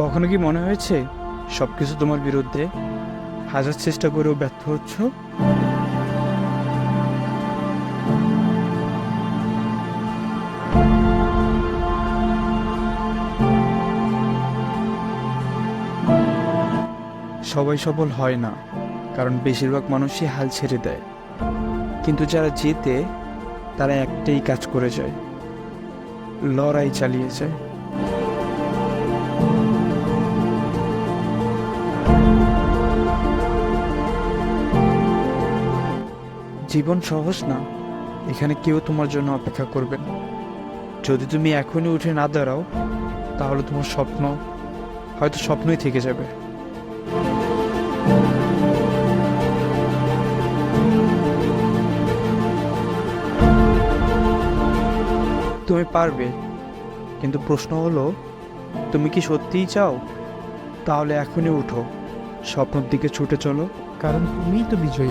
কখনো কি মনে হয়েছে সব কিছু তোমার বিরুদ্ধে হাজার চেষ্টা করেও ব্যর্থ হচ্ছ? সবাই সফল হয় না, কারণ বেশিরভাগ মানুষই হাল ছেড়ে দেয়। কিন্তু যারা জেতে, তারা একটাই কাজ করে যায়, লড়াই চালিয়ে যায়। জীবন সহজ না। এখানে কেউ তোমার জন্য অপেক্ষা করবে না। যদি তুমি এখনই উঠে না দাঁড়াও, তাহলে তোমার স্বপ্ন হয়তো স্বপ্নই থেকে যাবে। তুমি পারবে, কিন্তু প্রশ্ন হলো, তুমি কি সত্যিই চাও? তাহলে এখনই উঠো। স্বপ্নের দিকে ছুটে চলো। কারণ তুমিই তো বিজয়ী।